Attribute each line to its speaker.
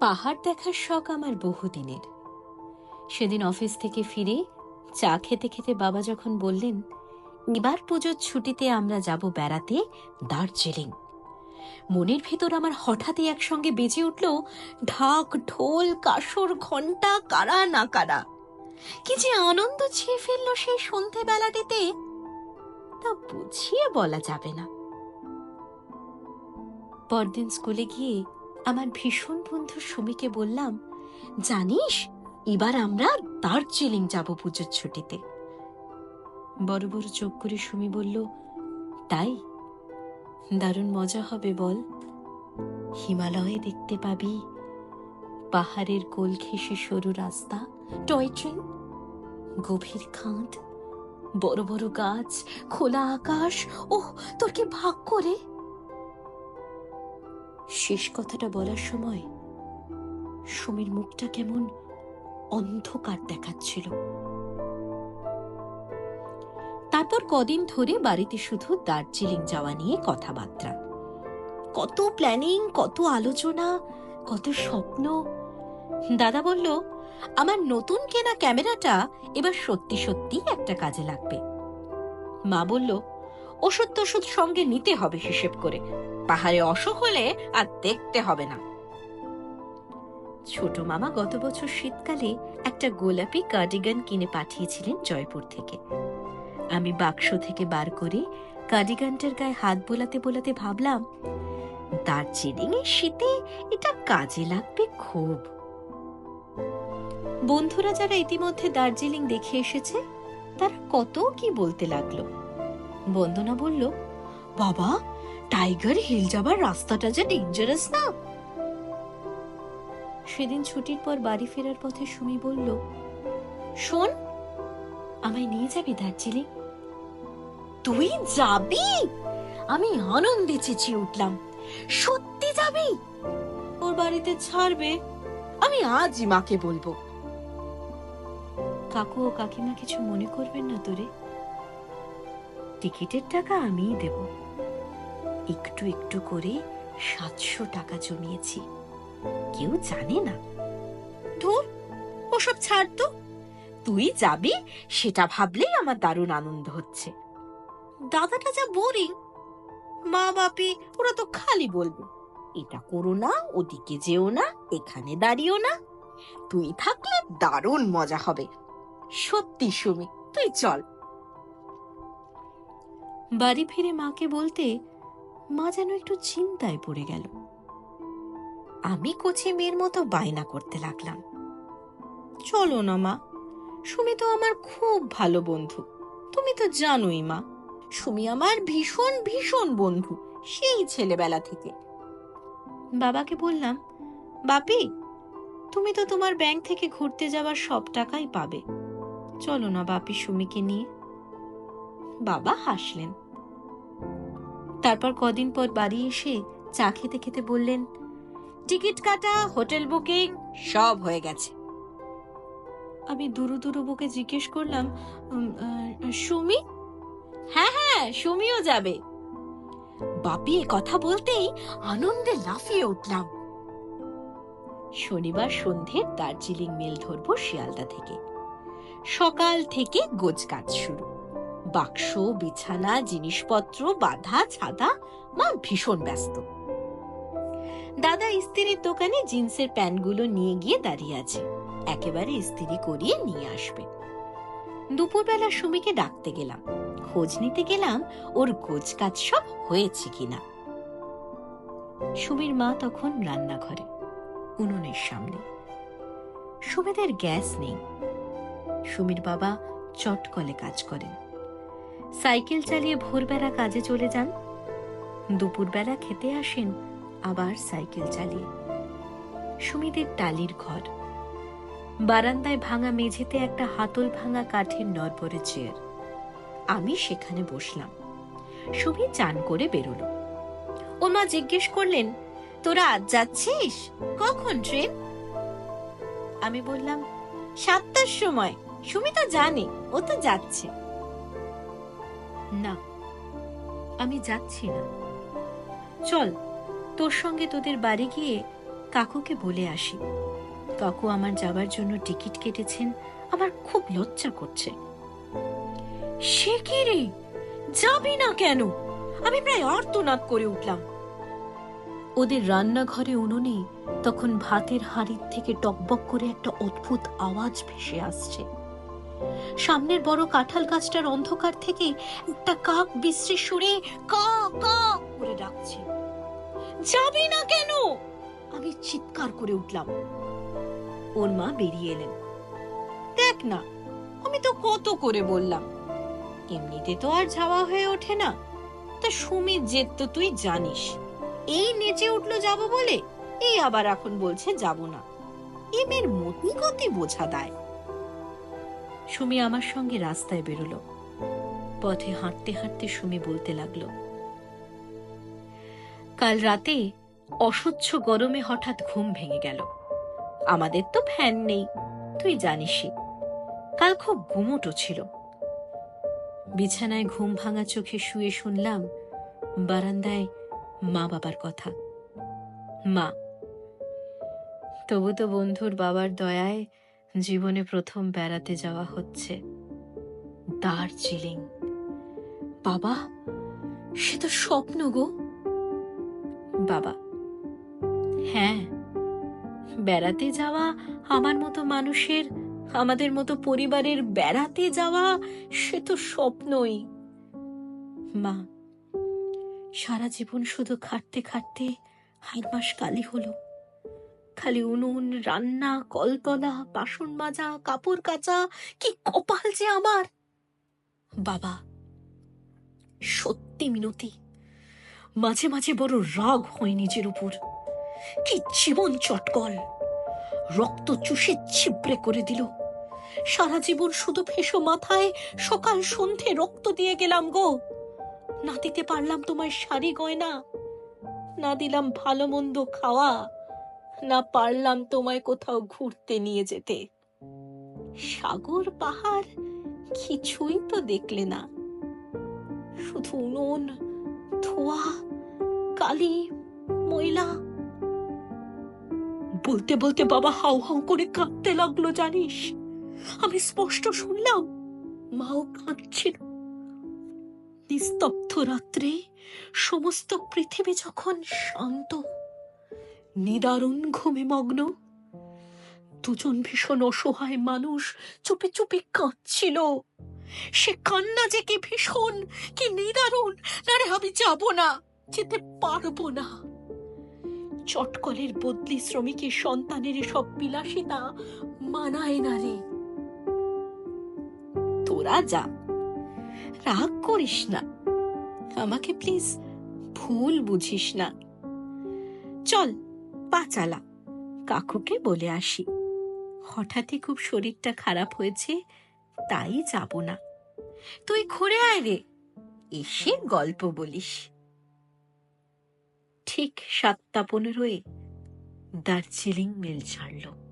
Speaker 1: পাহাড় দেখার শখ আমার বহুদিনের। সেদিন অফিস থেকে ফিরে চা খেতে খেতে বাবা যখন বললেন, এবার পুজোর ছুটিতে আমরা যাব বেড়াতে দার্জিলিং। মনের ভেতর আমার হঠাৎই একসঙ্গে বেজে উঠল, ঢাক, ঢোল কাসর ঘণ্টা কারা না কারা। কি যে আনন্দ ছেয়ে ফেলল সেই সন্ধেবেলাটিতে, তা বুঝিয়ে বলা যাবে না। পরদিন স্কুলে গিয়ে আমার ভীষণ বন্ধু সুমিকে বললাম, জানিস, এবার আমরা দার্জিলিং যাব পুজোর ছুটিতে। বড় বড় চোখ করে সুমি বলল, তাই? দারুণ মজা হবে বল। হিমালয়ে দেখতে পাবি পাহাড়ের কোল ঘেঁষে সরু রাস্তা, টয় ট্রেন, গভীর খাঁদ, বড় বড় গাছ, খোলা আকাশ। ওহ, তোর কি ভাগ করে শেষ কথাটা বলার সময় সুমির মুখটা কেমন অন্ধকার দেখাচ্ছিল। তারপর কদিন ধরে বাড়িতে শুধু দার্জিলিং যাওয়া নিয়ে কথাবার্তা। কত প্ল্যানিং, কত আলোচনা, কত স্বপ্ন। দাদা বলল, আমার নতুন কেনা ক্যামেরাটা এবার সত্যি সত্যি একটা কাজে লাগবে। মা বলল ওষুধ টষুধ সঙ্গে নিতে হবে হিসেব করে। পাহাড়ে অসুখ হলে আর দেখতে হবে না। ছোট মামা গত বছর শীতকালে একটা গোলাপি কার্ডিগান কিনে পাঠিয়েছিলেন জয়পুর থেকে। আমি বাক্স থেকে বার করে কার্ডিগানটার গায়ে হাত বোলাতে বোলাতে ভাবলাম দার্জিলিং এর শীতে এটা কাজে লাগবে খুব। বন্ধুরা যারা ইতিমধ্যে দার্জিলিং দেখে এসেছে, তারা কত কি বলতে লাগল। বন্দনা বলল, বাবা টাইগার হিল যাবার রাস্তাটা যে ডেঞ্জারাস না। সেদিন ছুটির পর বাড়ি ফেরার পথে সুমি বলল শোন আমায় নিয়ে যাবি দার্জিলিং? তুই যাবি? আমি আনন্দে চেঁচিয়ে উঠলাম। সত্যি যাবি? ওর বাড়িতে ছাড়বে আমি আজই মাকে বলব। কাকু ও কাকিমা কিছু মনে করবেন না তোরে টিকিটের টাকা আমিই দেব। একটু একটু করে সাতশো টাকা জমিয়েছি। কেউ জানে না। ধুর, ওসব ছাড় তো। তুই যাবি, সেটা ভাবলেই আমার দারুণ আনন্দ হচ্ছে। দাদাটা যা বোরিং মা বাপি, ওরা তো খালি বলবে। এটা করো না, ওদিকে যেও না, এখানে দাঁড়িও না। তুই থাকলে দারুণ মজা হবে। সত্যি সুমি, তুই চল। বাড়ি ফিরে মাকে বলতে মা যেন একটু চিন্তায় পড়ে গেল। আমি কচি মেয়ের মতো বায়না করতে লাগলাম। চলো না মা, সুমি তো আমার খুব ভালো বন্ধু। তুমি তো জানোই মা, সুমি আমার ভীষণ ভীষণ বন্ধু, সেই ছেলেবেলা থেকে। বাবাকে বললাম, বাপি, তুমি তো তোমার ব্যাংক থেকে ঘুরতে যাওয়ার সব টাকাই পাবে। চলো না বাপি সুমিকে নিয়ে। বাবা হাসলেন। তারপর কদিন পর বাড়ি এসে চা খেতে খেতে বললেন, টিকিট কাটা, হোটেল বুকিং, সব হয়ে গেছে। আমি দুরু দুরু বুকে জিজ্ঞেস করলাম সুমি? হ্যাঁ হ্যাঁ সুমিও যাবে। বাপি কথা বলতেই আনন্দে লাফিয়ে উঠলাম। শনিবার সন্ধে দার্জিলিং মেল ধরবো শিয়ালদা থেকে। সকাল থেকে গোজ কাজ শুরু। বাক্স, বিছানা, জিনিসপত্র, বাঁধা, ছাদা, মা ভীষণ ব্যস্ত। দাদা ইস্ত্রির দোকানে জিন্সের প্যান্টগুলো নিয়ে গিয়ে দাঁড়িয়ে আছে। একেবারে ইস্ত্রি করিয়ে নিয়ে আসবে। দুপুরবেলা সুমিকে ডাকতে গেলাম। খোঁজ নিতে গেলাম, ওর গোজ কাজ সব হয়েছে কিনা। সুমির মা তখন রান্নাঘরে, উনুনের সামনে। সুমিদের গ্যাস নেই। সুমির বাবা চটকলে কাজ করেন। সাইকেল চালিয়ে ভোরবেলা কাজে চলে যান। দুপুরবেলা খেতে আসেন আবার সাইকেল চালিয়ে। সুমিদের টালির ঘর। বারান্দায় ভাঙা মেঝেতে একটা হাতল ভাঙা কাঠের নরবরে চেয়ার। আমি সেখানে বসলাম। সুমি চান করে বেরোলো। ও মা জিজ্ঞেস করলেন, তোরা আজ যাচ্ছিস? কখন ট্রেন? আমি বললাম, সাতটার সময়। সুমি তো জানে, ও তো যাচ্ছে। না, আমি যাচ্ছি না। চল, তোর সঙ্গে তোদের বাড়ি গিয়ে কাকুকে বলে আসি। কাকু আমার যাবার জন্য টিকিট কেটেছেন, আমার খুব লজ্জা করছে। সে কি রে? যাবি না কেন? আমি প্রায় আর্তনাদ করে উঠলাম। ওদের রান্নাঘরে উনুনে তখন ভাতের হাড়ির থেকে টকবক করে একটা অদ্ভুত আওয়াজ ভেসে আসছে। সামনের বড় কাঁঠাল গাছটার অন্ধকার থেকে একটা কাক বিশ্রী সুরে কা কা করে ডাকছে। যাবি না কেন? আমি চিৎকার করে উঠলাম। ওর মা বেরিয়ে এলেন। দেখ না, আমি তো কত করে বললাম। এমনিতে তো আর যাওয়া হয়ে ওঠে না। তা সুমির জেদ তো তুই জানিস। এই নেচে উঠল যাব বলে, এই আবার এখন বলছে যাব না। এমের মতি গতি বোঝা দেয়। সুমি আমার সঙ্গে রাস্তায় বেরোলো। পথে হাঁটতে হাঁটতে সুমি বলতে লাগল, কাল রাতে অসহ্য গরমে হঠাৎ ঘুম ভেঙে গেল। আমাদের তো ফ্যান নেই, তুই জানিসই। কাল খুব গুমোটো ছিল। বিছানায় ঘুম ভাঙা চোখে শুয়ে শুনলাম বারান্দায় মা বাবার কথা। মা, তবু তো বন্ধুর বাবার দয়ায় জীবনে প্রথম বেড়াতে যাওয়া হচ্ছে। দার্জিলিং। বাবা, সে তো স্বপ্ন গো। বাবা হ্যাঁ বেড়াতে যাওয়া আমার মতো মানুষের, আমাদের মতো পরিবারের বেড়াতে যাওয়া সে তো স্বপ্নই। মা, সারা জীবন শুধু খাটতে খাটতে হাত মাস কালি হলো। খালি উনুন, রান্না, কলতলা, বাসন মাজা, কাপড় কাচা, কি কপাল যে আমার! বাবা, সত্যি মিনতি, মাঝে মাঝে বড় রাগ হয় নিজের উপর। কি জীবন চটকল! রক্ত চুষে ছিপড়ে করে দিল। সারা জীবন শুধু ফেসো মাথায়, সকাল সন্ধে রক্ত দিয়ে গেলাম গো। না দিতে পারলাম তোমার শাড়ি গয়না, না দিলাম ভালো মন্দ খাওয়া। না পারলাম তোমায় কোথাও ঘুরতে নিয়ে যেতে। সাগর, পাহাড় কিছুই তো দেখলে না। শুধু উনুন, ধোয়া, কালি, ময়লা। বলতে বলতে বাবা হাউ হাউ করে কাঁদতে লাগল, জানিস? আমি স্পষ্ট শুনলাম, মাও কাঁদছিল। নিস্তব্ধ রাত্রে সমস্ত পৃথিবী যখন শান্ত নিদারুণ ঘুমে মগ্ন। দুজন ভীষণ অসহায় মানুষ চুপি চুপি কাঁদছিল। সে কান্না যে কি ভীষণ, কি নিদারুণ, না রে আমি যাব না, যেতে পারব না। চটকলের বদলি শ্রমিকের সন্তানের সব বিলাসিতা মানায় না রে। তোরা যা, রাগ করিস না। আমাকে প্লিজ ভুল বুঝিস না। চল পা চালা কাকুকে বলে আসি, হঠাৎই খুব শরীরটা খারাপ হয়েছে, তাই যাব না। তুই ঘুরে আয় রে, এসে গল্প বলিস। ঠিক সাতটা পনেরোয় দার্জিলিং মেল ছাড়লো।